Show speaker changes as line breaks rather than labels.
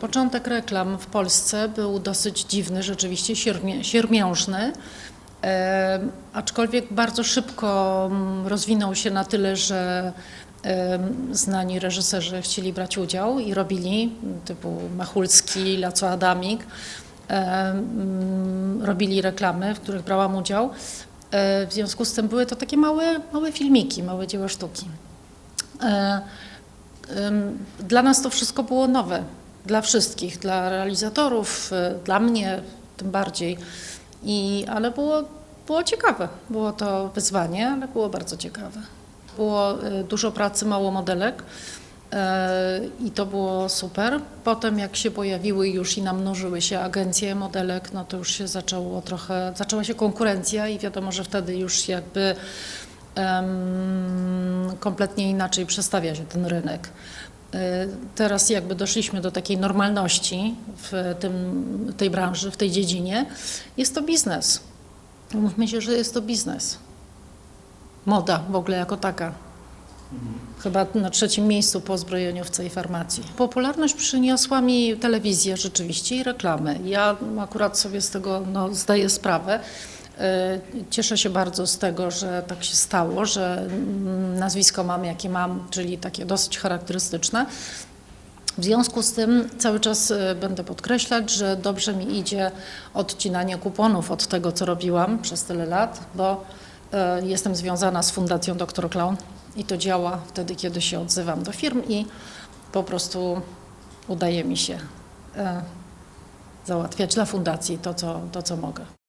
Początek reklam w Polsce był dosyć dziwny, rzeczywiście siermię, siermiężny, e, aczkolwiek bardzo szybko mm, rozwinął się na tyle, że e, znani reżyserzy chcieli brać udział i robili, typu Machulski, Laco Adamik, e, robili reklamy, w których brałam udział. E, W związku z tym były to takie małe, małe filmiki, małe dzieła sztuki. E, Ym, Dla nas to wszystko było nowe, dla wszystkich, dla realizatorów, y, dla mnie tym bardziej. I, ale było, było ciekawe. Było to wyzwanie, ale było bardzo ciekawe. Było y, dużo pracy, mało modelek y, i to było super. Potem jak się pojawiły już i namnożyły się agencje modelek, no to już się zaczęło trochę, zaczęła się konkurencja i wiadomo, że wtedy już jakby em, kompletnie inaczej przestawia się ten rynek. Y, Teraz jakby doszliśmy do takiej normalności w tym, tej branży, w tej dziedzinie. Jest to biznes. Mówmy się, że jest to biznes. Moda w ogóle jako taka. Chyba na trzecim miejscu po zbrojeniówce i farmacji. Popularność przyniosła mi telewizja rzeczywiście i reklamy. Ja akurat sobie z tego no, zdaję sprawę. E, Cieszę się bardzo z tego, że tak się stało, że mm, nazwisko mam jakie mam, czyli takie dosyć charakterystyczne. W związku z tym cały czas e, będę podkreślać, że dobrze mi idzie odcinanie kuponów od tego, co robiłam przez tyle lat, bo e, jestem związana z Fundacją Dr Clown i to działa wtedy, kiedy się odzywam do firm i po prostu udaje mi się załatwiać dla fundacji to, co, to, co mogę.